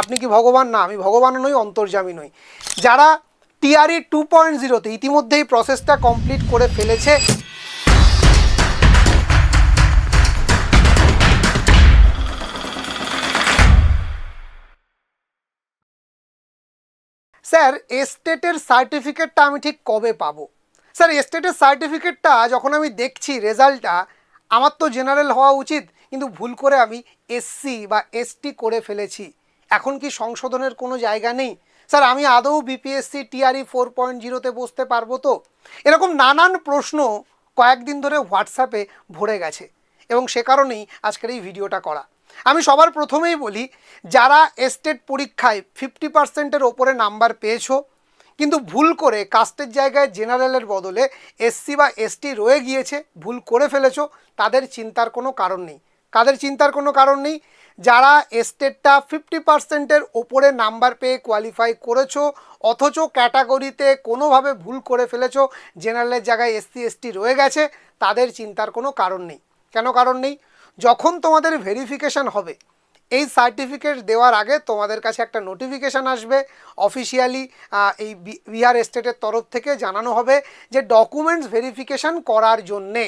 আপনি কি ভগবান? না, আমি ভগবান নই অন্তর্জামী নই। যারা টিআরই টু পয়েন্ট জিরোতে ইতিমধ্যেই প্রসেসটা কমপ্লিট করে ফেলেছে, স্যার, এস্টেটের সার্টিফিকেটটা আমি ঠিক কবে পাবো? স্যার, এস্টেটের সার্টিফিকেটটা যখন আমি দেখছি রেজাল্টটা, আমার তো জেনারেল হওয়া উচিত, কিন্তু ভুল করে আমি এসসি বা এসটি করে ফেলেছি। এখন কি সংশোধনের কোনো জায়গা নেই? স্যার, আমি আদৌ বিপিএসসি টিআরই ফোর পয়েন্ট জিরোতে বসতে পারব তো? এরকম নানান প্রশ্ন কয়েকদিন ধরে হোয়াটসঅ্যাপে ভরে গেছে এবং সে কারণেই আজকের এই ভিডিওটা করা। আমি সবার প্রথমেই বলি, যারা এস্টেট পরীক্ষায় ফিফটি পার্সেন্টের ওপরে নাম্বার পেয়েছ, কিন্তু ভুল করে কাস্টের জায়গায় জেনারেলের বদলে এসসি বা এসটি রয়ে গিয়েছে, ভুল করে ফেলেছো, তাদের চিন্তার কোনো কারণ নেই। কাদের চিন্তার কোনো কারণ নেই? যারা এস্টেটটা ফিফটি পার্সেন্টের ওপরে নাম্বার পেয়ে কোয়ালিফাই করেছ, অথচ ক্যাটাগরিতে কোনোভাবে ভুল করে ফেলেছো জেনারেলের জায়গায় এসসি এসটি রয়ে গেছে, তাদের চিন্তার কোনো কারণ নেই। কেন কারণ নেই? যখন তোমাদের ভেরিফিকেশন হবে, এই সার্টিফিকেট দেওয়ার আগে তোমাদের কাছে একটা নোটিফিকেশান আসবে অফিসিয়ালি এই বিহার স্টেটের তরফ থেকে জানানো হবে যে ডকুমেন্টস ভেরিফিকেশান করার জন্যে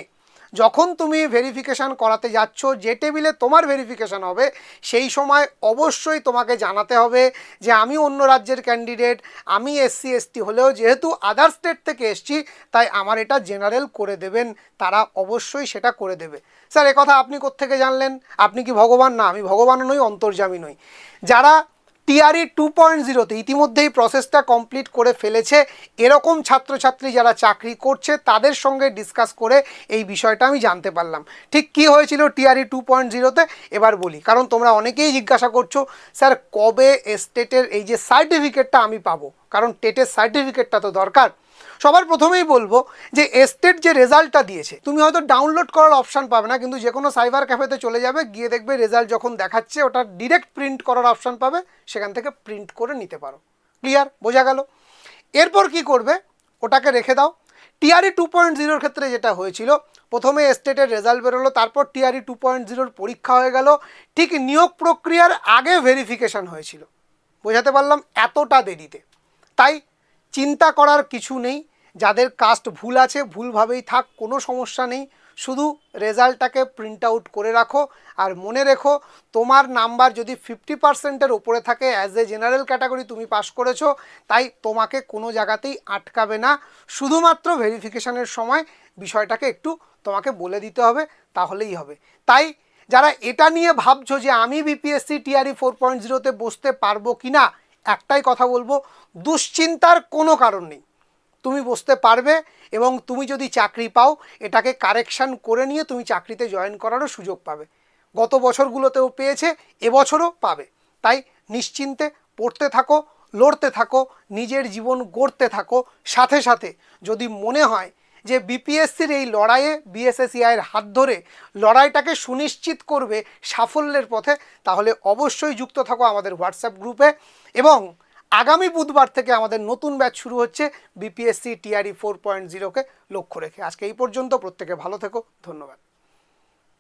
যখন তুমি ভেরিফিকেশান করাতে যাচ্ছ, যে টেবিলে তোমার ভেরিফিকেশান হবে, সেই সময় অবশ্যই তোমাকে জানাতে হবে যে আমি অন্য রাজ্যের ক্যান্ডিডেট আমি এসসি, এসটি হলেও যেহেতু আদার স্টেট থেকে এসছি, তাই আমার এটা জেনারেল করে দেবেন, তারা অবশ্যই সেটা করে দেবে। স্যার কথা আপনি কোত্থেকে জানলেন? আপনি কি ভগবান? না, আমি ভগবান নই অন্তর্জামী নই। যারা টিআরই টু পয়েন্ট জিরোতে ইতিমধ্যেই প্রসেসটা কমপ্লিট করে ফেলেছে। এরকম ছাত্রছাত্রী যারা চাকরি করছে, তাদের সঙ্গে ডিসকাস করে এই বিষয়টা আমি জানতে পারলাম। ঠিক কি হয়েছিল টিআরই টু পয়েন্ট জিরোতে এবার বলি, কারণ তোমরা অনেকেই জিজ্ঞাসা করছ, স্যার, কবে স্টেটের এই যে সার্টিফিকেটটা আমি পাবো? কারণ টেটের সার্টিফিকেটটা তো দরকার। সবার প্রথমেই বলব যে এস্টেট যে রেজাল্টটা দিয়েছে, তুমি হয়তো ডাউনলোড করার অপশান পাবে না, কিন্তু যে কোনো সাইবার ক্যাফেতে চলে যাবে, গিয়ে দেখবে রেজাল্ট যখন দেখাচ্ছে, ওটা ডিরেক্ট প্রিন্ট করার অপশান পাবে, সেখান থেকে প্রিন্ট করে নিতে পারো। ক্লিয়ার বোঝা গেল? এরপর কি করবে? ওটাকে রেখে দাও। টিআরই টু পয়েন্ট জিরোর ক্ষেত্রে যেটা হয়েছিল, প্রথমে স্টেটের রেজাল্ট বেরোলো, তারপর টিআরই টু পয়েন্ট জিরোর পরীক্ষা হয়ে গেল, ঠিক নিয়োগ প্রক্রিয়ার আগে ভেরিফিকেশন হয়েছিল। বোঝাতে পারলাম? এতটা দেরিতে। তাই চিন্তা করার কিছু নেই। যাদের কাস্ট ভুল আছে, ভুলভাবেই থাক, কোনো সমস্যা নেই। শুধু রেজাল্টটাকে প্রিন্ট আউট করে রাখো আর মনে রেখো, তোমার নাম্বার যদি ফিফটি পার্সেন্টের ওপরে থাকে অ্যাজ এ জেনারেল ক্যাটাগরি তুমি পাস করেছ, তাই তোমাকে কোনো জায়গাতেই আটকাবে না। শুধুমাত্র ভেরিফিকেশানের সময় বিষয়টাকে একটু তোমাকে বলে দিতে হবে, তাহলেই হবে। তাই যারা এটা নিয়ে ভাবছ যে আমি বিপিএসসি টিআরই ফোর পয়েন্ট জিরোতে বসতে পারব কি না একটাই কথা বলব, দুশ্চিন্তার কোনো কারণ নেই। তুমি বসতে পারবে এবং তুমি যদি চাকরি পাও, এটাকে কারেকশান করে নিয়ে তুমি চাকরিতে জয়েন করারও সুযোগ পাবে। গত বছরগুলোতেও পেয়েছে, এবছরও পাবে। তাই নিশ্চিন্তে পড়তে থাকো, লড়তে থাকো, নিজের জীবন গড়তে থাকো। সাথে সাথে যদি মনে হয় যে বিপিএসসির এই লড়াইয়ে বিএসএসিআইয়ের হাত ধরে লড়াইটাকে সুনিশ্চিত করবে সাফল্যের পথে, তাহলে অবশ্যই যুক্ত থাকো আমাদের হোয়াটসঅ্যাপ গ্রুপে এবং আগামী বুধবার থেকে আমাদের নতুন ব্যাচ শুরু হচ্ছে বিপিএসসি টিআরই ফোর পয়েন্ট জিরোকে লক্ষ্য রেখে। আজকে এই পর্যন্ত, প্রত্যেকে ভালো থেকো, ধন্যবাদ।